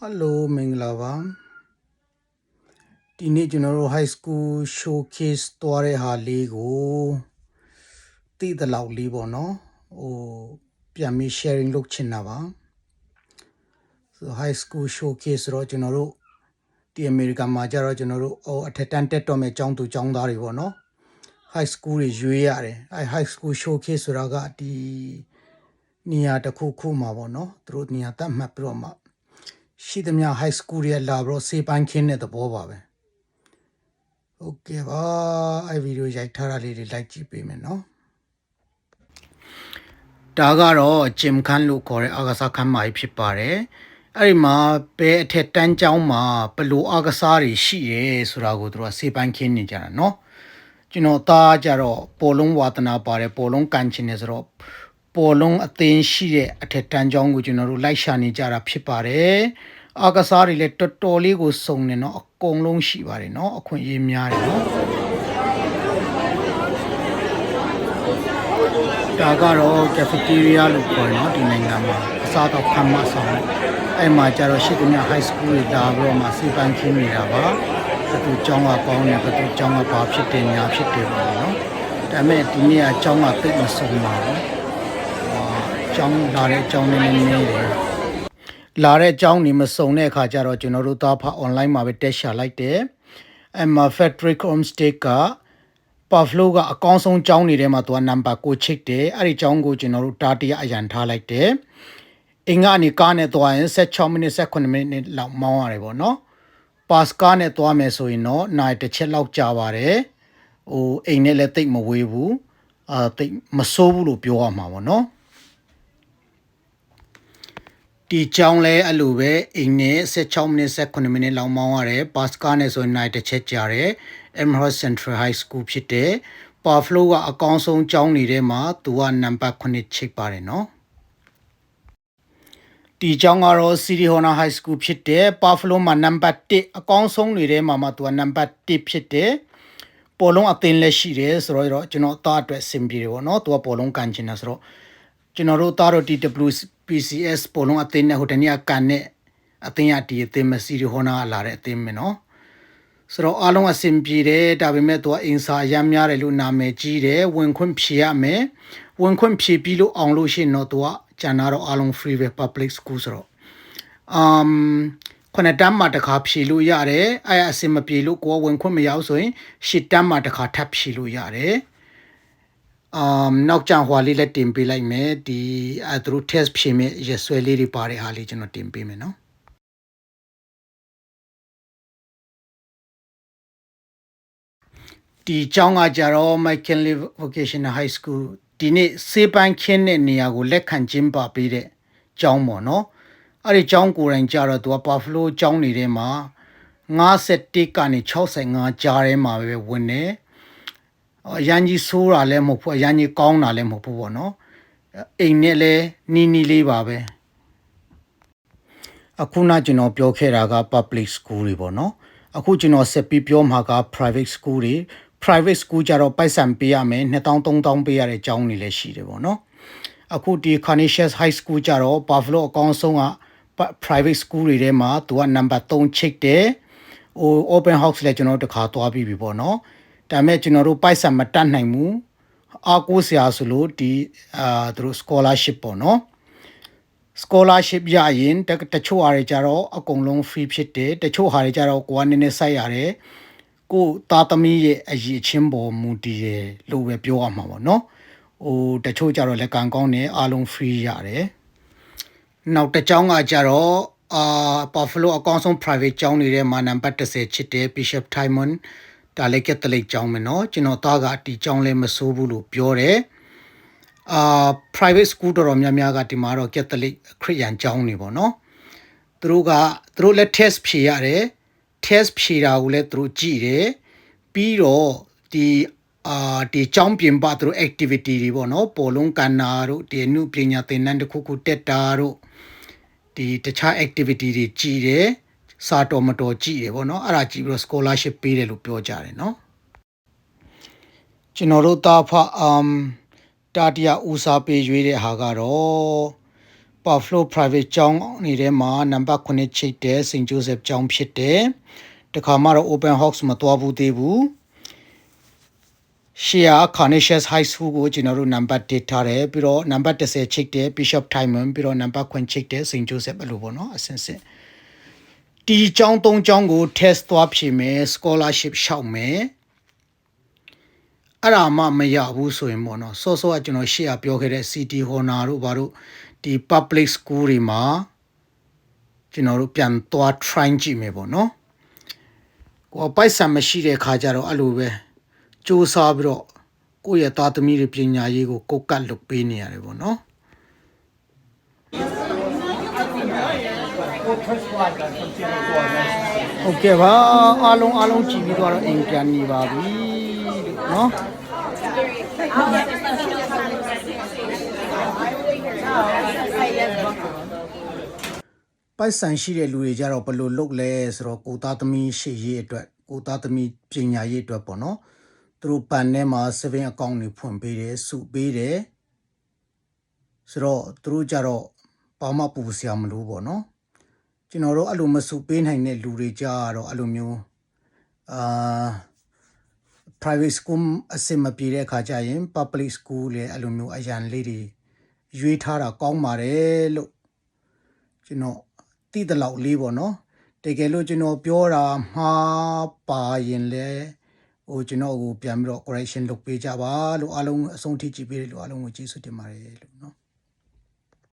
ဟယ်လိုမင်္ဂလာပါဒီနေ့ကျွန်တော်တို့ high school showcase သွားတဲ့ဟာလေးကိုသိတဲ့လောက်လေးပေါ့နော်ဟိုပြန်ပြီး sharing လုပ်ချင်တာပါဆို high school showcase ဆိုတော့ကျွန်တော်တို့ဒီအမေရိကန်မှာကျတော့ကျွန်တော်တို့ဟိုအထက်တန်းတက်တော့မဲ့ကျောင်းသူကျောင်းသားတွေပေါ့နော် high school တွေရွေးရတယ်အဲ high school showcase ဆိုတာကဒီနေရာတစ်ခုခုမှာပေါ့နော်သူတို့နေရာတတ်မှတ်ပြီးတော့မှ ရှိသမျှ high school တွေလာပြီးတော့စေပန်းခင်းတဲ့သဘောပါပဲโอเคပါအဲဗီဒီယိုရိုက်ထားတာလေးတွေလိုက်ကြည့်ပေးမယ်နော်ဒါကတော့ဂျင်ခန်းလို့ခေါ်တဲ့အာကစားခန်းမကြီးဖြစ်ပါတယ်အဲ့ဒီမှာဘယ်အထက်တန်းကျောင်းမှာဘယ်လိုအာကစားတွေရှိရဲဆိုတာကိုသူတို့ကစေပန်းခင်းနေကြတာเนาะကျွန်တော်သားကြတော့ပေါ်လုံးဝါသနာပါတယ်ပေါ်လုံးကန်ချင်နေဆိုတော့ပေါ်လုံးအသင်းရှိတဲ့အထက်တန်းကျောင်းကိုကျွန်တော်တို့လိုက်ရှာနေကြတာဖြစ်ပါတယ် အာကစားတွေလည်းတော်တော်လေးကိုစုံနေတော့အကုန်လုံးရှိပါတယ်နော်အခွင့်အရေးများတယ်နော်ဒါကတော့ cafeteria လို့ခေါ်တယ်နော်ဒီနိုင်ငံမှာအစားတော့ဖမ်းမဆောင်အဲ့မှာကျတော့ရှိသမျှ high school တွေဒါပြီးတော့မှစီပန်းခင်းနေတာပါဘသူကျောင်းကကောင်းတယ်ဘသူကျောင်းကဘာဖြစ်တယ်ညာဖြစ်တယ်ပေါ့နော်ဒါပေမဲ့ဒီနေ့ကကျောင်းကသိပ်မဆုံးပါဘူး။အာကျောင်းလာတဲ့ကျောင်းလေးနည်းနည်း နေတယ်လာတဲ့ကျောင်းနေမစုံတဲ့အခါကျတော့ကျွန်တော်တို့သားဖ online မှာပဲတက်ရှာလိုက်တယ်အမ Frederick Homestake က Buffalo ကအကောင်းဆုံးကျောင်းနေထဲမှာသူကနံပါတ်ကိုချိတ်တယ်အဲ့ဒီကျောင်းကိုကျွန်တော်တို့တားတရအရန်ထားလိုက်တယ်အင်္ဂါနေကားနဲ့သွားရင်16မိနစ်18မိနစ်လောက်မောင်းရတယ်ပေါ့နော်ပတ်ကားနဲ့သွားမယ်ဆိုရင်တော့နိုင်တစ်ချက်လောက်ကြာပါတယ်ဟိုအိမ်နဲ့လည်းတိတ်မဝေးဘူးအာတိတ်မဆိုးဘူးလို့ပြောရမှာပေါ့နော် ဒီကြောင်းလဲအဲ့လိုပဲအိမ်နဲ့16မိနစ်18မိနစ်လောက်မောင်းရတယ်ပတ်ကားနဲ့ဆိုရင်နိုင်တစ်ချက်ကြာတယ် Emerald Central High School ဖြစ်တယ် Buffalo ကအကောင်းဆုံးကျောင်းနေထဲမှာသူကနံပါတ်9ချိတ်ပါတယ်နော်ဒီကျောင်းကတော့ City Honor High School ဖြစ်တယ် Buffalo မှာနံပါတ်1အကောင်းဆုံးတွေထဲမှာမှသူကနံပါတ်1ဖြစ်တယ်ပေါ်လုံးအသင်းလည်းရှိတယ်ဆိုတော့ကျွန်တော်သားအတွက်စင်ပြေတယ်ပေါ့နော်သူကပေါ်လုံးကန်ချင်တာဆိုတော့ကျွန်တော်တို့သားတို့ TWPCS ပေါ်လုံးအသင်းနဲ့ဟိုတနေ့ကကန်နဲ့အသင်းရဒီအသင်းမ City Honor လာတဲ့အသင်းမယ်နော်ဆိုတော့အားလုံးအဆင်ပြေတယ်ဒါပေမဲ့သူကအင်စာရမ်းများတယ်လို့နာမည်ကြီးတယ်ဝင်ခွင့်ဖြေရမယ်ဝင်ခွင့်ဖြေပြီးလို့အောင်လို့ရှိရင်တော့သူကကျန်တာတော့အားလုံး free ပဲ public school ဆိုတော့ um ခုနတမ်းမှာတစ်ခါဖြေလို့ရတယ်အဲ့အဆင်မပြေလို့ကိုကဝင်ခွင့်မရဘူးဆိုရင်ရှစ်တမ်းမှာတစ်ခါထပ်ဖြေလို့ရတယ် um နောက်ကြဟွာလေးလည်းတင်ပေးလိုက်မယ်ဒီအဲသူတို့ test ဖြေမဲ့ရဆွဲလေးတွေပါတဲ့ဟာလေးကျွန်တော်တင်ပေးမယ်နော်ဒီကျောင်းကကြတော့ McKinley Vocational High School ဒီနေ့စေပန်းခင်းတဲ့နေရာကိုလက်ခံကျင်းပပေးတဲ့ကျောင်းပေါ့နော်အဲ့ဒီကျောင်းကိုယ်တိုင်ကြတော့သူက Buffalo ကျောင်းနေထဲမှာ51ကနေ65ကြားထဲမှာပဲဝင်နေ အရန်ကြီးဆိုးတာလည်းမဟုတ်ဘူးအရန်ကြီးကောင်းတာလည်းမဟုတ်ဘူးပေါ့နော်အိမ်နဲ့လည်းနီးနီးလေးပါပဲအခုနကျွန်တော်ပြောခဲ့တာက public school တွေပေါ့နော်အခုကျွန်တော်ဆက်ပြီးပြောမှာက private school တွေ private school ကြတော့ပိုက်ဆံပေးရမယ်2000 3000ပေးရတဲ့ကျောင်းတွေလည်းရှိတယ်ပေါ့နော်အခုဒီ Canisius High School ကြတော့ Buffalo အကောင်းဆုံးက private school တွေထဲမှာသူက number 3ချိတ်တယ်ဟို open house လည်းကျွန်တော်တခါသွားပြီးပြီပေါ့နော် ဒါပေမဲ့ကျွန်တော်တို့ပိုက်ဆံမတတ်နိုင်ဘူးအားကိုးစရာဆိုလို့ဒီအာသူတို့ scholarship ပေါ့နော် scholarship ရရင်တတချို့ဟာတွေကြတော့အကုန်လုံး free ဖြစ်တယ်တချို့ဟာတွေကြတော့ကိုကနည်းနည်းစိုက်ရတယ်ကိုသားသမီးရဲ့အရေးချင်းပေါ်မူတည်တယ်လို့ပဲပြောရမှာပေါ့နော်ဟိုတချို့ကြတော့လက်ကံကောင်းတယ်အားလုံး free ရတယ်နောက်တစ်ကြောင်းကကြတော့အာ Buffalo အကောင်းဆုံး private ကျောင်းတွေထဲမှာနံပါတ်30ချစ်တယ် Bishop Timon ဒါလည်းကက်သလစ်ကျောင်းမယ်နော်ကျွန်တော်သားကဒီကျောင်းလည်းမစိုးဘူးလို့ပြောတယ်အာ private school တော်တော်များများကဒီမှာတော့ Catholic ခရစ်ယာန်ကျောင်းနေပေါ့နော်သူတို့ကသူတို့လည်း test ဖြေရတယ် test ဖြေတာကိုလည်းသူတို့ကြည့်တယ်ပြီးတော့ဒီအာဒီကျောင်းပြင်ပသူတို့ activity တွေပေါ့နော်ပေါ်လုံးကန်နာတို့ဒီအမှုပညာသင်တန်းတစ်ခုခုတက်တာတို့ဒီတခြား activity တွေကြည့်တယ် စာတော်မတော်ကြည့်တယ်ပေါ့နော်အဲ့ဒါကြည့်ပြီးတော့ scholarship ပေးတယ်လို့ပြောကြတယ်နော်ကျွန်တော်တို့တာဖအမ်တာတရာဦးစားပေးရွေးတဲ့ဟာကတော့ Buffalo Private ကျောင်းနေထဲမှာနံပါတ်9ချိတ်တဲ့ St. Joseph ကျောင်းဖြစ်တယ်တခါမှတော့ Open House မသွားဘူးသေးဘူးရှီယာ Carnation High School ကိုကျွန်တော်တို့နံပါတ်1ထားတယ်ပြီးတော့နံပါတ်10ချိတ်တဲ့ Bishop Timon ပြီးတော့နံပါတ်9ချိတ်တဲ့ St. Joseph အဲ့လိုပေါ့နော်အစင်စင် ဒီကျောင်း၃ကျောင်းကို test သွားဖြေမယ် scholarship ရှောက်မယ်အဲ့ဒါမှမရဘူးဆိုရင်ပေါ့နော်စောစောကကျွန်တော်ရှေ့ကပြောခဲ့တဲ့ City Honor တို့ဘာတို့ဒီ public school တွေမှာကျွန်တော်တို့ပြန်သွား try ကြည့်မယ်ပေါ့နော်ကိုယ်ပိုက်ဆံမရှိတဲ့ခါကျတော့အဲ့လိုပဲစူးစမ်းပြီးတော့ကိုယ့်ရဲ့သားသမီးတွေပညာရေးကိုကိုယ်ကတ်လုပ်ပေးနေရတယ်ပေါ့နော် ဟုတ်ကဲ့ပါအားလုံးအားလုံးကြည့်ပြီးတော့အိမ်ပြန်နေပါပြီလို့နော်ပိုက်ဆံရှိတဲ့လူတွေကြတော့ဘယ်လိုလုပ်လဲဆိုတော့ကိုသားသမီးရှေ့ရေးအတွက်ကိုသားသမီးပညာရေးအတွက်ပေါ့နော်သူတို့ပန်ထဲမှာ saving account တွေဖွင့်ပေးတယ်စုပေးတယ်ဆိုတော့သူတို့ကြတော့ဘာမှပူစရာမလိုပေါ့နော် ကျွန်တော်တို့အဲ့လိုမစုပေးနိုင်တဲ့လူတွေကြတော့အဲ့လိုမျိုးအာ private school အစင်မပြေတဲ့အခါကျရင် public school လည်းအဲ့လိုမျိုးအရန်လေးတွေရွေးထားတာကောင်းပါတယ်လို့ကျွန်တော်သိတဲ့လောက်လေးပေါ့နော်တကယ်လို့ကျွန်တော်ပြောတာမှားပါရင်လည်းဟိုကျွန်တော်ကိုပြန်ပြီးတော့ correction လုပ်ပေးကြပါလို့အားလုံးအဆုံးထိကြည့်ပေးတယ်လို့အားလုံးကိုကျေးဇူးတင်ပါတယ်လို့နော်